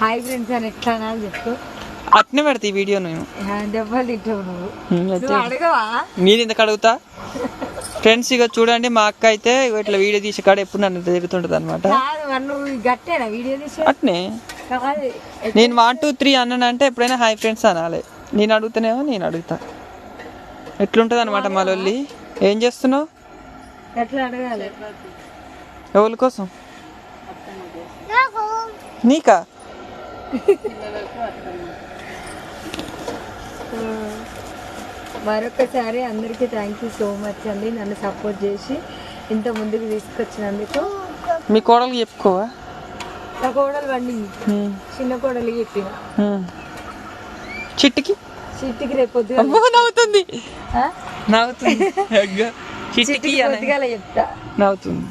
Hi friends అని ఎట్లా అనాలి చెప్పు. అట్నే పెడతా ఈ వీడియో నేను. దెబ్బలు తింటావు నువ్వు. అడగవా? నేను ఎందుకు అడుగుతా? ఫ్రెండ్స్ ఇక చూడండి మా అక్క అయితే ఇట్లా వీడియో తీసి కాడ ఎప్పుడు నన్ను తిరుగుతుంటది అనమాట కాదు మరి నువ్వు గట్టేనా వీడియో తీసే? అట్నే. నేను వన్ టూ త్రీ అన్నానంటే ఎప్పుడైనా హాయ్ ఫ్రెండ్స్ అనాలి. నేను అడుగుతానేమో నేను అడుగుతా. ఎట్లుంటుంది అనమాట మా లొల్లి? ఏం చేస్తున్నావు? ఎట్లా అడగాలి? ఎవరి కోసం? నీకా? మరొకసారి అందరికీ థ్యాంక్ యూ సో మచ్ అండి. నన్ను సపోర్ట్ చేసి ఇంత ముందుకు తీసుకొచ్చినందుకు. మీ కోడలు చెప్పుకోవా? నా కోడలు వండి. ఉమ్, చిన్న కోడలు చెప్పిన. చిట్టికి? చిట్టికి రేపు నవ్వుతుంది? నవ్వుతుంది. చిట్టికి చెప్తా. నవ్వుతుంది.